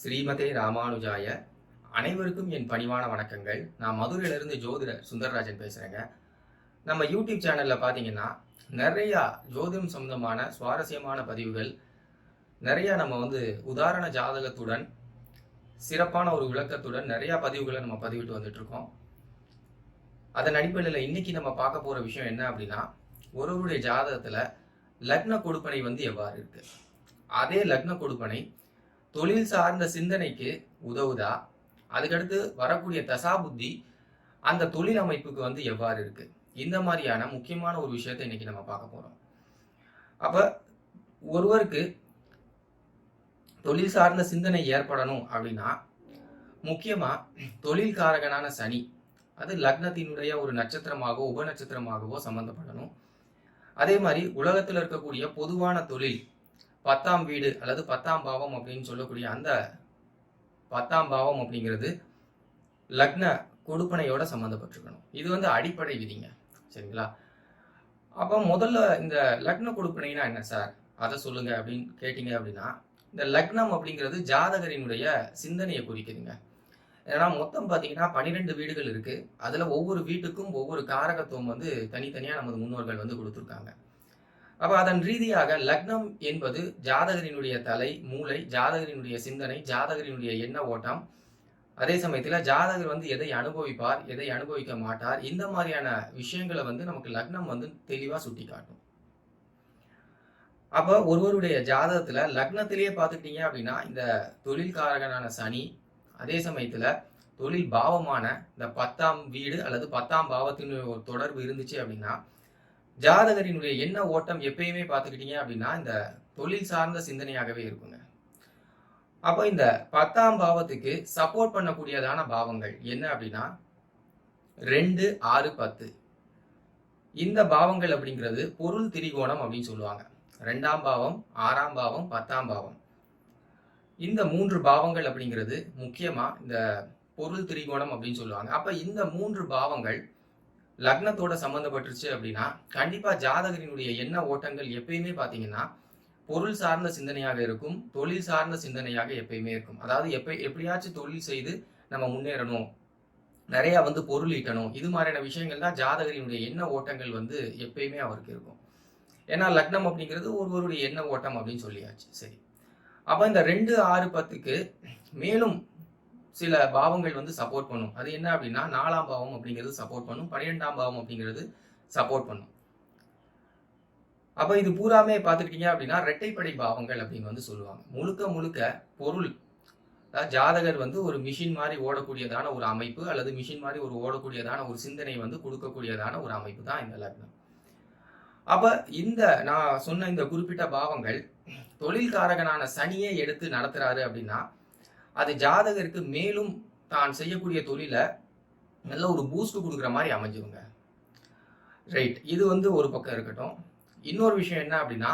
ஸ்ரீமதே ராமானுஜாய. அனைவருக்கும் என் பணிவான வணக்கங்கள். நான் மதுரையிலிருந்து ஜோதிடர் சுந்தரராஜன் பேசுகிறேங்க நம்ம யூடியூப் சேனலில் பார்த்தீங்கன்னா நிறையா ஜோதிடம் சம்பந்தமான சுவாரஸ்யமான பதிவுகள் நிறையா நம்ம வந்து உதாரண ஜாதகத்துடன் சிறப்பான ஒரு விளக்கத்துடன் நிறையா பதிவுகளை நம்ம பதிவிட்டு வந்துட்ருக்கோம் அதன் அடிப்படையில் இன்றைக்கி நம்ம பார்க்க போகிற விஷயம் என்ன அப்படின்னா ஒருவருடைய ஜாதகத்தில் லக்ன கொடுப்பனை வந்து எவ்வாறு இருக்குது அதே லக்ன கொடுப்பனை தொழில் சார்ந்த சிந்தனைக்கு உதவுதா? அதுக்கடுத்து வரக்கூடிய தசாபுத்தி அந்த தொழில் அமைப்புக்கு வந்து எவ்வாறு இருக்கு? இந்த மாதிரியான முக்கியமான ஒரு விஷயத்தை இன்னைக்கு நம்ம பார்க்க போறோம். அப்ப ஒருவருக்கு தொழில் சார்ந்த சிந்தனை ஏற்படணும் அப்படின்னா முக்கியமா தொழில்காரகனான சனி அது லக்னத்தினுடைய ஒரு நட்சத்திரமாகவோ உபநட்சத்திரமாகவோ சம்மந்தப்படணும் அதே மாதிரி உலகத்தில் இருக்கக்கூடிய பொதுவான தொழில் பத்தாம் வீடு அல்லது பத்தாம் பாவம் அப்படின்னு சொல்லக்கூடிய அந்த பத்தாம் பாவம் அப்படிங்கிறது லக்ன கொடுப்பனையோட சம்மந்தப்பட்டிருக்கணும் இது வந்து அடிப்படை விதிங்க. சரிங்களா? அப்போ முதல்ல இந்த லக்ன கொடுப்பனைனா என்ன சார் அதை சொல்லுங்க அப்படின்னு கேட்டிங்க அப்படின்னா இந்த லக்னம் அப்படிங்கிறது ஜாதகரினுடைய சிந்தனையை குறிக்குதுங்க. ஏன்னா மொத்தம் பார்த்தீங்கன்னா பன்னிரெண்டு வீடுகள் இருக்குது அதில் ஒவ்வொரு வீட்டுக்கும் ஒவ்வொரு காரகத்துவம் வந்து தனித்தனியாக நமது முன்னோர்கள் வந்து கொடுத்துருக்காங்க. அப்ப அதன் ரீதியாக லக்னம் என்பது ஜாதகரினுடைய தலை மூளை ஜாதகரினுடைய சிந்தனை ஜாதகரினுடைய எண்ண ஓட்டம். அதே சமயத்துல ஜாதகர் வந்து எதை அனுபவிப்பார் எதை அனுபவிக்க மாட்டார் இந்த மாதிரியான விஷயங்களை வந்து நமக்கு லக்னம் வந்து தெளிவா சுட்டி காட்டும் அப்ப ஒருவருடைய ஜாதகத்துல லக்னத்திலேயே பார்த்துக்கிட்டீங்க அப்படின்னா இந்த தொழில்காரகனான சனி அதே சமயத்துல தொழில் பாவமான இந்த பத்தாம் வீடு அல்லது பத்தாம் பாவத்தின் ஒரு தொடர்பு இருந்துச்சு அப்படின்னா ஜாதகரினுடைய என்ன ஓட்டம் எப்பயுமே பார்த்துக்கிட்டீங்க அப்படின்னா இந்த தொழில் சார்ந்த சிந்தனையாகவே இருக்குங்க. அப்போ இந்த பத்தாம் பாவத்துக்கு சப்போர்ட் பண்ணக்கூடியதான பாவங்கள் என்ன அப்படின்னா ரெண்டு ஆறு பத்து. இந்த பாவங்கள் அப்படிங்கிறது பொருள் திரிகோணம் அப்படின்னு சொல்லுவாங்க. ரெண்டாம் பாவம் ஆறாம் பாவம் பத்தாம் பாவம். இந்த மூன்று பாவங்கள் அப்படிங்கிறது முக்கியமாக இந்த பொருள் திரிகோணம் அப்படின்னு சொல்லுவாங்க. அப்போ இந்த மூன்று பாவங்கள் லக்னத்தோட சம்மந்தப்பட்டுருச்சு அப்படின்னா கண்டிப்பாக ஜாதகரினுடைய எண்ண ஓட்டங்கள் எப்பயுமே பார்த்தீங்கன்னா பொருள் சார்ந்த சிந்தனையாக இருக்கும் தொழில் சார்ந்த சிந்தனையாக எப்பயுமே இருக்கும். அதாவது எப்ப எப்படியாச்சும் தொழில் செய்து நம்ம முன்னேறணும். நிறையா வந்து பொருள் ஈட்டணும். இது மாதிரியான விஷயங்கள் தான் ஜாதகரினுடைய எண்ண ஓட்டங்கள் வந்து எப்பயுமே அவருக்கு இருக்கும். ஏன்னா லக்னம் அப்படிங்கிறது ஒருவருடைய எண்ண ஓட்டம் அப்படின்னு சொல்லியாச்சு. சரி. அப்போ இந்த ரெண்டு ஆறு பத்துக்கு மேலும் சில பாவங்கள் வந்து சப்போர்ட் பண்ணும். அது என்ன அப்படின்னா நாலாம் பாவம் அப்படிங்கிறது சப்போர்ட் பண்ணும் பன்னிரெண்டாம் பாவம் அப்படிங்கிறது சப்போர்ட் பண்ணும். அப்போ இது பூராமே பார்த்துக்கிட்டீங்க அப்படின்னா ரெட்டைப்படை பாவங்கள் அப்படின்னு வந்து சொல்லுவாங்க. முழுக்க முழுக்க பொருள் அதாவது ஜாதகர் வந்து ஒரு மிஷின் மாதிரி ஓடக்கூடியதான ஒரு அமைப்பு அல்லது மிஷின் மாதிரி ஒரு ஓடக்கூடியதான ஒரு சிந்தனை வந்து கொடுக்கக்கூடியதான ஒரு அமைப்பு தான் இந்த லக்னம். அப்போ இந்த நான் சொன்ன இந்த குறிப்பிட்ட பாவங்கள் தொழில்காரகனான சனியை எடுத்து நடத்துறாரு அப்படின்னா அது ஜாதகருக்கு மேலும் தான் செய்யக்கூடிய தொழிலை நல்ல ஒரு பூஸ்ட் கொடுக்குற மாதிரி அமைஞ்சிருங்க. ரைட் இது வந்து ஒரு பக்கம் இருக்கட்டும். இன்னொரு விஷயம் என்ன அப்படின்னா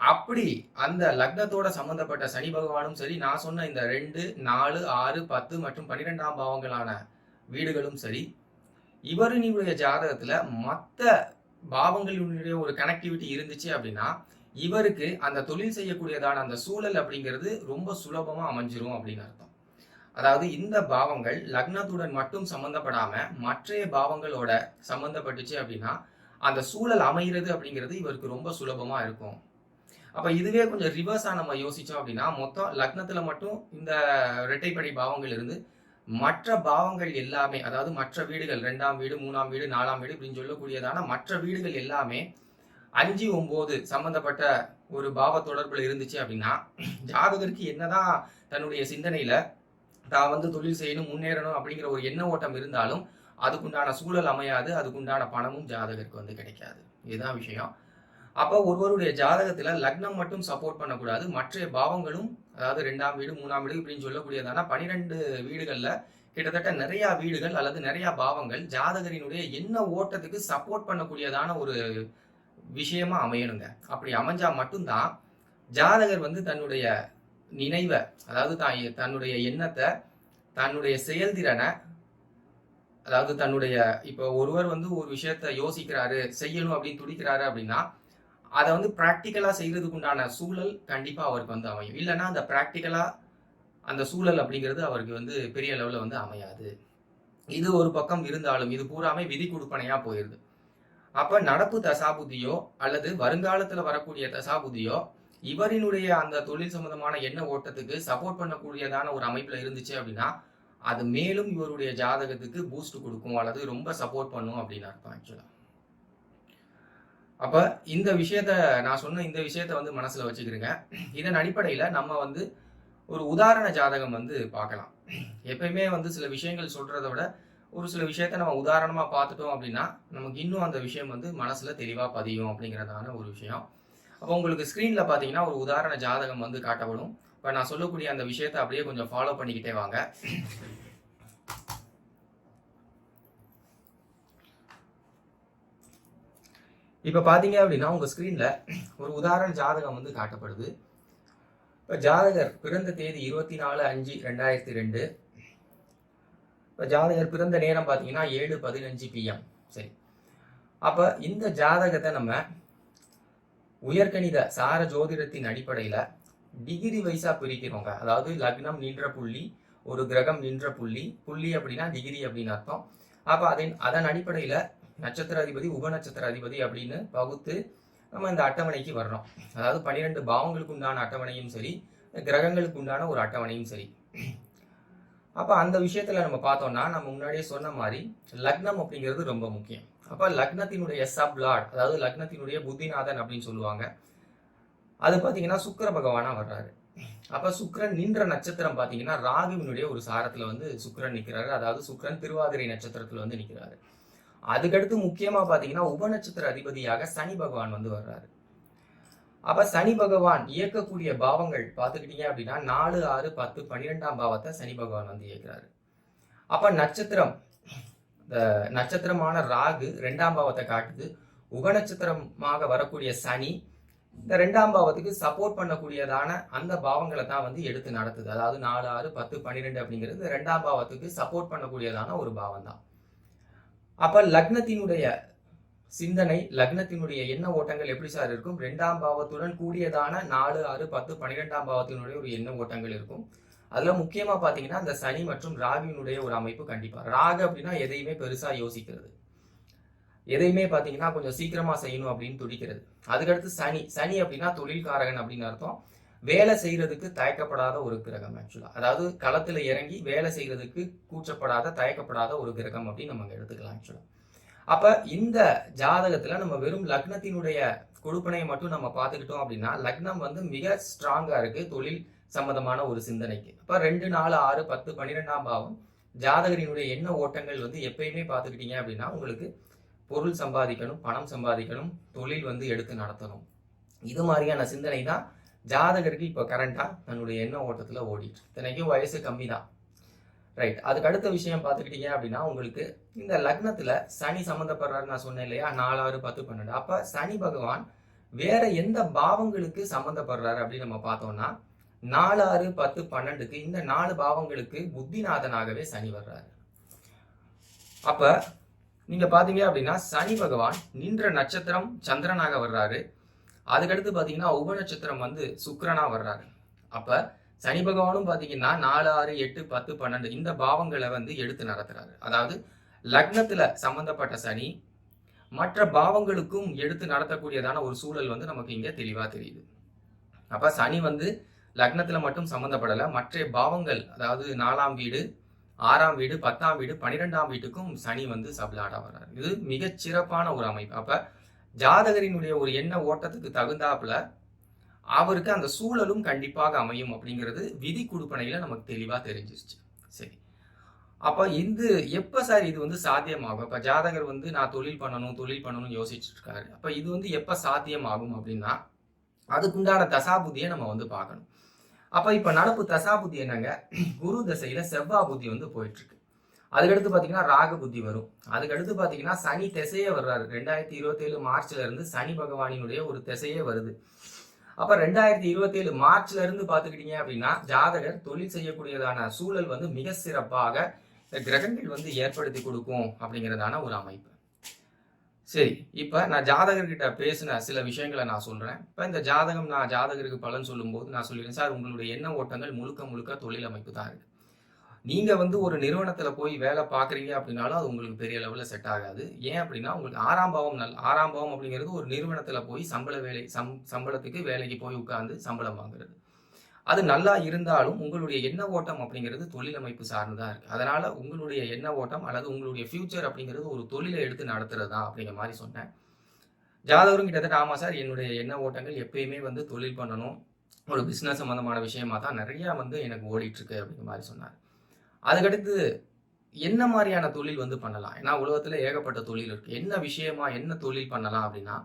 அப்படி அந்த லக்னத்தோட சம்பந்தப்பட்ட சனி பகவானும் சரி நான் சொன்ன இந்த ரெண்டு நாலு ஆறு பத்து மற்றும் பன்னிரெண்டாம் பாவங்களான வீடுகளும் சரி இவரினுடைய ஜாதகத்தில் மற்ற பாவங்களினுடைய ஒரு கனெக்டிவிட்டி இருந்துச்சு அப்படின்னா இவருக்கு அந்த தொழில் செய்யக்கூடியதான அந்த சூழல் அப்படிங்கிறது ரொம்ப சுலபமாக அமைஞ்சிரும் அப்படின்னு அர்த்தம். அதாவது இந்த பாவங்கள் லக்னத்துடன் மட்டும் சம்மந்தப்படாமல் மற்றைய பாவங்களோட சம்மந்தப்பட்டுச்சு அப்படின்னா அந்த சூழல் அமைகிறது அப்படிங்கிறது இவருக்கு ரொம்ப சுலபமாக இருக்கும். அப்போ இதுவே கொஞ்சம் ரிவர்ஸாக நம்ம யோசித்தோம் அப்படின்னா மொத்தம் லக்னத்தில் மட்டும் இந்த இரட்டைப்படி பாவங்கள் இருந்து மற்ற பாவங்கள் எல்லாமே அதாவது மற்ற வீடுகள் ரெண்டாம் வீடு மூணாம் வீடு நாலாம் வீடு இப்படின்னு சொல்லக்கூடியதான மற்ற வீடுகள் எல்லாமே அஞ்சு ஒம்பது சம்பந்தப்பட்ட ஒரு பாவ தொடர்பில் இருந்துச்சு அப்படின்னா ஜாதகருக்கு என்னதான் தன்னுடைய சிந்தனையில தான் வந்து தொழில் செய்யணும் முன்னேறணும் அப்படிங்கிற ஒரு எண்ண ஓட்டம் இருந்தாலும் அதுக்குண்டான சூழல் அமையாது அதுக்குண்டான பணமும் ஜாதகருக்கு வந்து கிடைக்காது. இதுதான் விஷயம். அப்போ ஒருவருடைய ஜாதகத்தில் லக்னம் மட்டும் சப்போர்ட் பண்ணக்கூடாது. மற்ற பாவங்களும் அதாவது ரெண்டாம் வீடு மூணாம் வீடு இப்படின்னு சொல்லக்கூடியதான பனிரெண்டு வீடுகளில் கிட்டத்தட்ட நிறைய வீடுகள் அல்லது நிறைய பாவங்கள் ஜாதகரினுடைய எண்ண ஓட்டத்துக்கு சப்போர்ட் பண்ணக்கூடியதான ஒரு விஷயமா அமையணுங்க. அப்படி அமைஞ்சா மட்டும்தான் ஜாதகர் வந்து தன்னுடைய நினைவை அதாவது தான் தன்னுடைய எண்ணத்தை தன்னுடைய செயல்திறனை அதாவது தன்னுடைய இப்போ ஒருவர் வந்து ஒரு விஷயத்த யோசிக்கிறாரு செய்யணும் அப்படின்னு துடிக்கிறாரு அப்படின்னா அதை வந்து ப்ராக்டிக்கலாக செய்கிறதுக்குண்டான சூழல் கண்டிப்பாக அவருக்கு வந்து அமையும். இல்லைன்னா அந்த ப்ராக்டிக்கலாக அந்த சூழல் அப்படிங்கிறது அவருக்கு வந்து பெரிய லெவலில் வந்து அமையாது. இது ஒரு பக்கம் இருந்தாலும் இது பூராமே விதி கொடுப்பனையாக போயிருது. அப்ப நடப்பு தசாபுதியோ அல்லது வருங்காலத்துல வரக்கூடிய தசாபுதியோ இவரினுடைய அந்த தொழில் சம்பந்தமான எண்ண ஓட்டத்துக்கு சப்போர்ட் பண்ணக்கூடியதான ஒரு அமைப்புல இருந்துச்சு அப்படின்னா அது மேலும் இவருடைய ஜாதகத்துக்கு பூஸ்ட் கொடுக்கும் அல்லது ரொம்ப சப்போர்ட் பண்ணும் அப்படின்னு அர்த்தம் ஆக்சுவலா அப்ப இந்த விஷயத்த நான் சொன்ன இந்த விஷயத்த வந்து மனசுல வச்சுக்கிறேங்க இதன் அடிப்படையில நம்ம வந்து ஒரு உதாரண ஜாதகம் வந்து பார்க்கலாம். எப்பயுமே வந்து சில விஷயங்கள் சொல்றதை விட ஒரு சில விஷயத்த நம்ம உதாரணமாக பார்த்துட்டோம் அப்படின்னா நமக்கு இன்னும் அந்த விஷயம் வந்து மனசில் தெளிவாக பதியும் அப்படிங்கிறதான ஒரு விஷயம். அப்போ உங்களுக்கு ஸ்க்ரீனில் பார்த்தீங்கன்னா ஒரு உதாரண ஜாதகம் வந்து காட்டப்படும். இப்போ நான் சொல்லக்கூடிய அந்த விஷயத்தை அப்படியே கொஞ்சம் ஃபாலோ பண்ணிக்கிட்டே வாங்க. இப்போ பார்த்தீங்க அப்படின்னா உங்கள் ஸ்க்ரீனில் ஒரு உதாரண ஜாதகம் வந்து காட்டப்படுது. இப்போ ஜாதகர் பிறந்த தேதி இருபத்தி நாலு அஞ்சு ரெண்டாயிரத்தி ரெண்டு. இப்போ ஜாதகர் பிறந்த நேரம் பார்த்தீங்கன்னா ஏழு பதினஞ்சு பிஎம் சரி. அப்போ இந்த ஜாதகத்தை நம்ம உயர்கணித சார ஜோதிடத்தின் அடிப்படையில் டிகிரி வைஸாக பிரிக்கிறோங்க. அதாவது லக்னம் நின்ற புள்ளி ஒரு கிரகம் நின்ற புள்ளி புள்ளி அப்படின்னா டிகிரி அப்படின்னு அர்த்தம். அப்போ அதன் அதன் அடிப்படையில் நட்சத்திர அதிபதி உபநட்சத்திர அதிபதி அப்படின்னு பகுத்து நம்ம இந்த அட்டவணைக்கு வர்றோம் அதாவது பன்னிரெண்டு பாவங்களுக்கு உண்டான அட்டவணையும் சரி கிரகங்களுக்கு உண்டான ஒரு அட்டவணையும் சரி. அப்போ அந்த விஷயத்தில் நம்ம பார்த்தோம்னா நம்ம முன்னாடியே சொன்ன மாதிரி லக்னம் அப்படிங்கிறது ரொம்ப முக்கியம். அப்போ லக்னத்தினுடைய சப் லார்ட் அதாவது லக்னத்தினுடைய புத்திநாதன் அப்படின்னு சொல்லுவாங்க. அது பார்த்தீங்கன்னா சுக்கர பகவானாக வர்றாரு. அப்போ சுக்ரன் நின்ற நட்சத்திரம் பார்த்தீங்கன்னா ராகுவினுடைய ஒரு சாரத்தில் வந்து சுக்ரன் நிற்கிறாரு அதாவது சுக்கிரன் திருவாதிரை நட்சத்திரத்தில் வந்து நிற்கிறாரு அதுக்கடுத்து முக்கியமாக பார்த்தீங்கன்னா உபநட்சத்திர அதிபதியாக சனி பகவான் வந்து வர்றாரு. அப்ப சனி பகவான் இயக்கக்கூடிய பாவங்கள் பார்த்துக்கிட்டீங்க அப்படின்னா நாலு ஆறு பத்து பன்னிரெண்டாம் பாவத்தை சனி பகவான் வந்து இயக்குறாரு. அப்ப நட்சத்திரம் இந்த நட்சத்திரமான ராகு ரெண்டாம் பாவத்தை காட்டுது. உபநட்சத்திரமாக வரக்கூடிய சனி இந்த ரெண்டாம் பாவத்துக்கு சப்போர்ட் பண்ணக்கூடியதான அந்த பாவங்களை தான் வந்து எடுத்து நடத்துது. அதாவது நாலு ஆறு பத்து பன்னிரெண்டு அப்படிங்கிறது ரெண்டாம் பாவத்துக்கு சப்போர்ட் பண்ணக்கூடியதான ஒரு பாவம் தான் அப்ப லக்னத்தினுடைய சிந்தனை லக்னத்தினுடைய எண்ண ஓட்டங்கள் எப்படி சார் இருக்கும்? ரெண்டாம் பாவத்துடன் கூடியதான நாலு ஆறு பத்து பன்னிரெண்டாம் பாவத்தினுடைய ஒரு எண்ண ஓட்டங்கள் இருக்கும். அதுல முக்கியமா பார்த்தீங்கன்னா அந்த சனி மற்றும் ராகுவினுடைய ஒரு அமைப்பு கண்டிப்பா. ராகு அப்படின்னா எதையுமே பெருசா யோசிக்கிறது. எதையுமே பாத்தீங்கன்னா கொஞ்சம் சீக்கிரமா செய்யணும் அப்படின்னு துடிக்கிறது. அதுக்கடுத்து சனி. சனி அப்படின்னா தொழில்காரகன் அப்படின்னு அர்த்தம். வேலை செய்யறதுக்கு தயக்கப்படாத ஒரு கிரகம் ஆக்சுவலா அதாவது களத்துல இறங்கி வேலை செய்யறதுக்கு கூச்சப்படாத தயக்கப்படாத ஒரு கிரகம் அப்படின்னு நம்ம எடுத்துக்கலாம் ஆக்சுவலா அப்ப இந்த ஜாதகத்துல நம்ம வெறும் லக்னத்தினுடைய கொடுப்பனையை மட்டும் நம்ம பார்த்துக்கிட்டோம் அப்படின்னா லக்னம் வந்து மிக ஸ்ட்ராங்கா இருக்கு தொழில் சம்பந்தமான ஒரு சிந்தனைக்கு. அப்ப ரெண்டு நாலு ஆறு பத்து பன்னிரெண்டாம் பாவம் ஜாதகரினுடைய எண்ண ஓட்டங்கள் வந்து எப்பயுமே பார்த்துக்கிட்டீங்க அப்படின்னா உங்களுக்கு பொருள் சம்பாதிக்கணும் பணம் சம்பாதிக்கணும் தொழில் வந்து எடுத்து நடத்தணும். இது மாதிரியான சிந்தனை தான் ஜாதகருக்கு இப்போ கரண்டா தன்னுடைய எண்ண ஓட்டத்தில் ஓடிட்டு இத்தனைக்கும் வயசு கம்மி தான் ரைட் அதுக்கு அடுத்த விஷயம் பார்த்துக்கிட்டீங்க அப்படின்னா உங்களுக்கு இந்த லக்னத்தில் சனி சம்மந்தப்படுறாரு நான் சொன்னேன் இல்லையா? நாலு ஆறு பத்து பன்னெண்டு. அப்போ சனி பகவான் வேற எந்த பாவங்களுக்கு சம்மந்தப்படுறாரு அப்படின்னு நம்ம பார்த்தோம்னா நாலு ஆறு பத்து பன்னெண்டுக்கு இந்த நாலு பாவங்களுக்கு புத்திநாதனாகவே சனி வர்றாரு. அப்ப நீங்க பாத்தீங்க அப்படின்னா சனி பகவான் நின்ற நட்சத்திரம் சந்திரனாக வர்றாரு. அதுக்கடுத்து பாத்தீங்கன்னா உப நட்சத்திரம் வந்து சுக்கரனா வர்றாரு. அப்ப சனி பகவானும் பார்த்தீங்கன்னா நாலு ஆறு எட்டு பத்து பன்னெண்டு இந்த பாவங்களை வந்து எடுத்து நடத்துறாரு. அதாவது லக்னத்துல சம்பந்தப்பட்ட சனி மற்ற பாவங்களுக்கும் எடுத்து நடத்தக்கூடியதான ஒரு சூழல் வந்து நமக்கு இங்க தெளிவா தெரியுது. அப்ப சனி வந்து லக்னத்துல மட்டும் சம்மந்தப்படலை மற்ற பாவங்கள் அதாவது நாலாம் வீடு ஆறாம் வீடு பத்தாம் வீடு பன்னிரெண்டாம் வீட்டுக்கும் சனி வந்து சப்ளாடா வர்றாரு. இது மிகச் சிறப்பான ஒரு அமைப்பு. அப்ப ஜாதகரினுடைய ஒரு எண்ண ஓட்டத்துக்கு தகுந்தாப்புல அவருக்கு அந்த சூழலும் கண்டிப்பாக அமையும் அப்படிங்கிறது விதி கொடுப்பனையில் நமக்கு தெளிவாக தெரிஞ்சிருச்சு. சரி. அப்போ இது எப்போ சார் இது வந்து சாத்தியமாகும்? இப்போ ஜாதகர் வந்து நான் தொழில் பண்ணணும் தொழில் பண்ணணும்னு யோசிச்சுட்டு இருக்காரு இது வந்து எப்போ சாத்தியமாகும் அப்படின்னா அதுக்குண்டான தசாபுதியை நம்ம வந்து பார்க்கணும். அப்போ இப்போ நடப்பு தசாபுத்தி என்னங்க? குரு தசையில் செவ்வா புத்தி வந்து போயிட்டுருக்கு அதுக்கடுத்து பார்த்தீங்கன்னா ராக புத்தி வரும். அதுக்கடுத்து பார்த்தீங்கன்னா சனி திசையே வர்றாரு. ரெண்டாயிரத்தி இருபத்தேழு மார்ச்லேருந்து மார்ச்ல இருந்து சனி பகவானினுடைய ஒரு திசையே வருது. அப்ப ரெண்டாயிரத்தி இருபத்தி ஏழு மார்ச்ல இருந்து பாத்துக்கிட்டீங்க அப்படின்னா ஜாதகர் தொழில் செய்யக்கூடியதான சூழல் வந்து மிக சிறப்பாக கிரகங்கள் வந்து ஏற்படுத்தி கொடுக்கும் அப்படிங்கிறதான ஒரு அமைப்பு. சரி இப்போ நான் ஜாதகர்கிட்ட பேசின சில விஷயங்களை நான் சொல்கிறேன் இப்போ இந்த ஜாதகம் நான் ஜாதகருக்கு பலன் சொல்லும்போது நான் சொல்லிடுறேன், "சார் உங்களுடைய எண்ண ஓட்டங்கள் முழுக்க முழுக்க தொழில் அமைப்பு தான் இருக்குது நீங்கள் வந்து ஒரு நிறுவனத்தில் போய் வேலை பார்க்குறீங்க அப்படின்னாலும், அது உங்களுக்கு பெரிய லெவலில் செட் ஆகாது. ஏன் அப்படின்னா, உங்களுக்கு ஆறாம் பாவம் நல் ஆறாம் பாவம் அப்படிங்கிறது ஒரு நிறுவனத்தில் போய் சம்பள வேலை சம் சம்பளத்துக்கு வேலைக்கு போய் உட்கார்ந்து சம்பளம் வாங்குறது. அது நல்லா இருந்தாலும், உங்களுடைய எண்ண ஓட்டம் அப்படிங்கிறது தொழில் அமைப்பு சார்ந்து தான் இருக்கு. உங்களுடைய எண்ண ஓட்டம் அல்லது உங்களுடைய ஃப்யூச்சர் அப்படிங்கிறது ஒரு தொழிலை எடுத்து நடத்துறது தான்." அப்படிங்கிற மாதிரி சொன்னேன். ஜாதகரும் கிட்டத்தட்ட, ஆமாம் சார், என்னுடைய எண்ண ஓட்டங்கள் எப்பயுமே வந்து தொழில் பண்ணணும். ஒரு பிஸ்னஸ் சம்மந்தமான விஷயமா தான் நிறையா வந்து எனக்கு ஓடிட்டுருக்கு அப்படிங்கிற மாதிரி சொன்னார் அதுக்கடுத்து என்ன மாதிரியான தொழில் வந்து பண்ணலாம்? ஏன்னா உலகத்தில் ஏகப்பட்ட தொழில் இருக்குது என்ன விஷயமா, என்ன தொழில் பண்ணலாம் அப்படின்னா,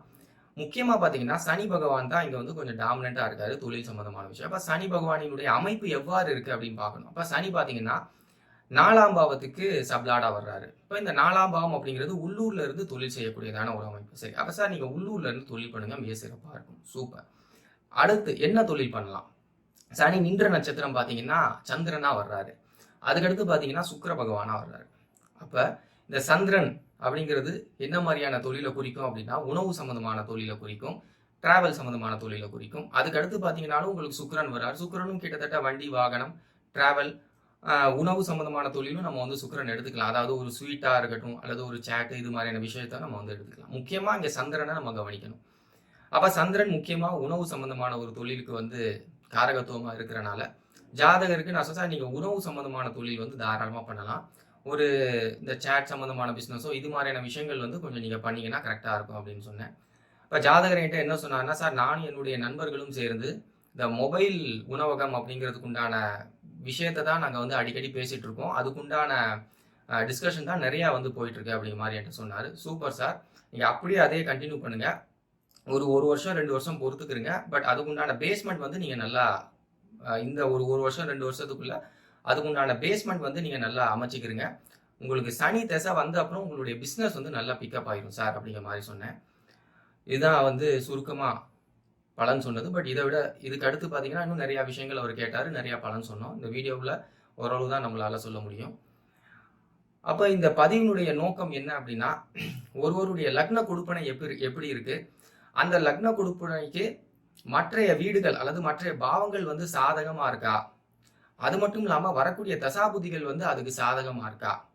முக்கியமாக பார்த்தீங்கன்னா, சனி பகவான் தான் இங்கே வந்து கொஞ்சம் டாமினண்ட்டாக இருக்காரு தொழில் சம்மந்தமான விஷயம். அப்போ சனி பகவானினுடைய அமைப்பு எவ்வாறு இருக்குது அப்படின்னு பார்க்கணும். அப்போ சனி பார்த்தீங்கன்னா, நாலாம் பாவத்துக்கு சப்லாடாக வர்றாரு. இப்போ இந்த நாலாம் பாவம் அப்படிங்கிறது உள்ளூர்ல இருந்து தொழில் செய்யக்கூடியதான ஒரு அமைப்பு. சரி, அப்போ சார் நீங்கள் உள்ளூர்ல இருந்து தொழில் பண்ணுங்க. மிக சிறப்பாக இருக்கும். சூப்பர். அடுத்து என்ன தொழில் பண்ணலாம்? சனி நின்ற நட்சத்திரம் பார்த்தீங்கன்னா, சந்திரனா வர்றாரு. அதுக்கடுத்து பார்த்தீங்கன்னா, சுக்கர பகவானாக வர்றாரு. அப்போ இந்த சந்திரன் அப்படிங்கிறது என்ன மாதிரியான தொழிலை குறிக்கும் அப்படின்னா, உணவு சம்மந்தமான தொழிலை குறிக்கும். டிராவல் சம்மந்தமான தொழிலை குறிக்கும். அதுக்கடுத்து பார்த்தீங்கன்னாலும் உங்களுக்கு சுக்கரன் வர்றார் சுக்கரனும் கிட்டத்தட்ட வண்டி, வாகனம், டிராவல், உணவு சம்மந்தமான தொழிலும் நம்ம வந்து சுக்கரன் எடுத்துக்கலாம். அதாவது ஒரு ஸ்வீட்டாக இருக்கட்டும், அல்லது ஒரு சேட்டு இது மாதிரியான விஷயத்த நம்ம வந்து எடுத்துக்கலாம். முக்கியமாக இங்கே சந்திரனை நம்ம கவனிக்கணும். அப்போ சந்திரன் முக்கியமாக உணவு சம்மந்தமான ஒரு தொழிலுக்கு வந்து காரகத்துவமாக இருக்கிறனால, ஜாதகருக்கு நான் சொன்னேன், நீங்கள் உணவு சம்மந்தமான தொழில் வந்து தாராளமாக பண்ணலாம். ஒரு இந்த சேட் சம்மந்தமான பிஸ்னஸோ இது மாதிரியான விஷயங்கள் வந்து கொஞ்சம் நீங்கள் பண்ணிங்கன்னா கரெக்டாக இருக்கும்." அப்படின்னு சொன்னேன். இப்போ ஜாதகர் என்கிட்ட என்ன சொன்னாருன்னா, "சார் நானும் என்னுடைய நண்பர்களும் சேர்ந்து இந்த மொபைல் உணவகம் அப்படிங்கிறதுக்கு உண்டான விஷயத்தை தான் நாங்கள் வந்து அடிக்கடி பேசிகிட்டு இருக்கோம். அதுக்குண்டான டிஸ்கஷன் தான் நிறையா வந்து போயிட்டுருக்கு அப்படிங்கிற மாதிரி என்கிட்ட சொன்னார் "சூப்பர் சார். நீங்கள் அப்படியே அதே கண்டினியூ பண்ணுங்கள் ஒரு ஒரு வருஷம், ரெண்டு வருஷம் பொறுத்துக்கிருங்க. பட் அதுக்குண்டான பேஸ்மெண்ட் வந்து நீங்கள் நல்லா இந்த ஒரு ஒரு வருஷம், ரெண்டு வருஷத்துக்குள்ள அதுக்குண்டான பேஸ்மெண்ட் வந்து நீங்கள் நல்லா அமைச்சிக்கிறீங்க உங்களுக்கு சனி தசை வந்த அப்புறம் உங்களுடைய பிஸ்னஸ் வந்து நல்லா பிக்கப் ஆகிடும் சார்." அப்படிங்கிற மாதிரி சொன்னேன். இதுதான் வந்து சுருக்கமாக பலன் சொன்னது. பட் இதை விட இதுக்கு அடுத்து பார்த்தீங்கன்னா, இன்னும் நிறையா விஷயங்கள் அவர் கேட்டார் நிறையா பலன் சொன்னோம். இந்த வீடியோவில் ஓரளவு தான் நம்மளால் சொல்ல முடியும். அப்போ இந்த பதிவினுடைய நோக்கம் என்ன அப்படின்னா, ஒருவருடைய லக்ன கொடுப்பனை எப்படி எப்படி இருக்குது அந்த லக்ன கொடுப்பனைக்கு மற்றைய வீடுகள் அல்லது மற்றைய பாவங்கள் வந்து சாதகமா இருக்கா? அது மட்டும் இல்லாம வரக்கூடிய தசாபுதிகள் வந்து அதுக்கு சாதகமா இருக்கா?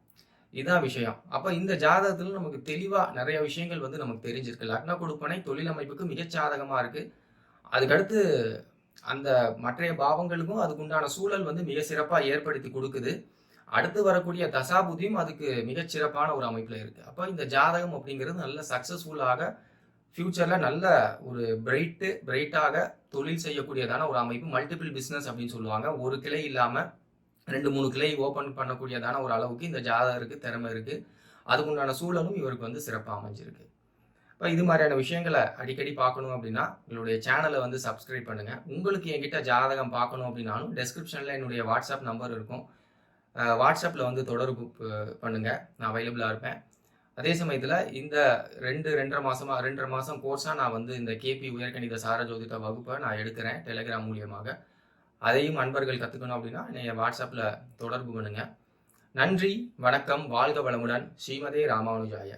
இதுதான் விஷயம். அப்ப இந்த ஜாதகத்துல நமக்கு தெளிவா நிறைய விஷயங்கள் வந்து நமக்கு தெரிஞ்சிருக்கு. லக்ன கொடுப்பனை தொழில் அமைப்புக்கு மிகச் சாதகமா இருக்கு. அதுக்கடுத்து அந்த மற்றைய பாவங்களுக்கும் அதுக்குண்டான சூழல் வந்து மிக சிறப்பா ஏற்படுத்தி கொடுக்குது அடுத்து வரக்கூடிய தசாபுதியும் அதுக்கு மிகச்சிறப்பான ஒரு அமைப்புல இருக்கு. அப்ப இந்த ஜாதகம் அப்படிங்கிறது நல்ல சக்சஸ்ஃபுல்லாக ஃப்யூச்சரில் நல்ல ஒரு பிரைட்டு பிரைட்டாக தொழில் செய்யக்கூடியதான ஒரு அமைப்பு. மல்டிபிள் பிஸ்னஸ் அப்படின்னு சொல்லுவாங்க. ஒரு கிளை இல்லாமல் ரெண்டு மூணு கிளை ஓப்பன் பண்ணக்கூடியதான ஒரு அளவுக்கு இந்த ஜாதகருக்கு திறமை இருக்கு. அதுக்குண்டான சூழலும் இவருக்கு வந்து சிறப்பாக அமைஞ்சிருக்கு. இப்போ இது மாதிரியான விஷயங்களை அடிக்கடி பார்க்கணும் அப்படின்னா, எங்களுடைய சேனலை வந்து சப்ஸ்கிரைப் பண்ணுங்கள் உங்களுக்கு என்கிட்ட ஜாதகம் பார்க்கணும் அப்படின்னாலும், டெஸ்கிரிப்ஷனில் என்னுடைய வாட்ஸ்அப் நம்பர் இருக்கும். வாட்ஸ்அப்பில் வந்து தொடர்பு பண்ணுங்கள் நான் அவைலபிளாக இருப்பேன். அதே சமயத்தில் இந்த ரெண்டு ரெண்டரை மாதமாக ரெண்டரை மாதம் கோர்ஸாக நான் வந்து இந்த கேபி உயர்கணித சார ஜோதிட நான் எடுக்கிறேன். டெலிகிராம் மூலியமாக. அதையும் அன்பர்கள் கற்றுக்கணும் அப்படின்னா, என்னைய வாட்ஸ்அப்பில் தொடர்பு பண்ணுங்கள் நன்றி, வணக்கம், வாழ்க வளமுடன். ஸ்ரீமதே ராமானுஜாய.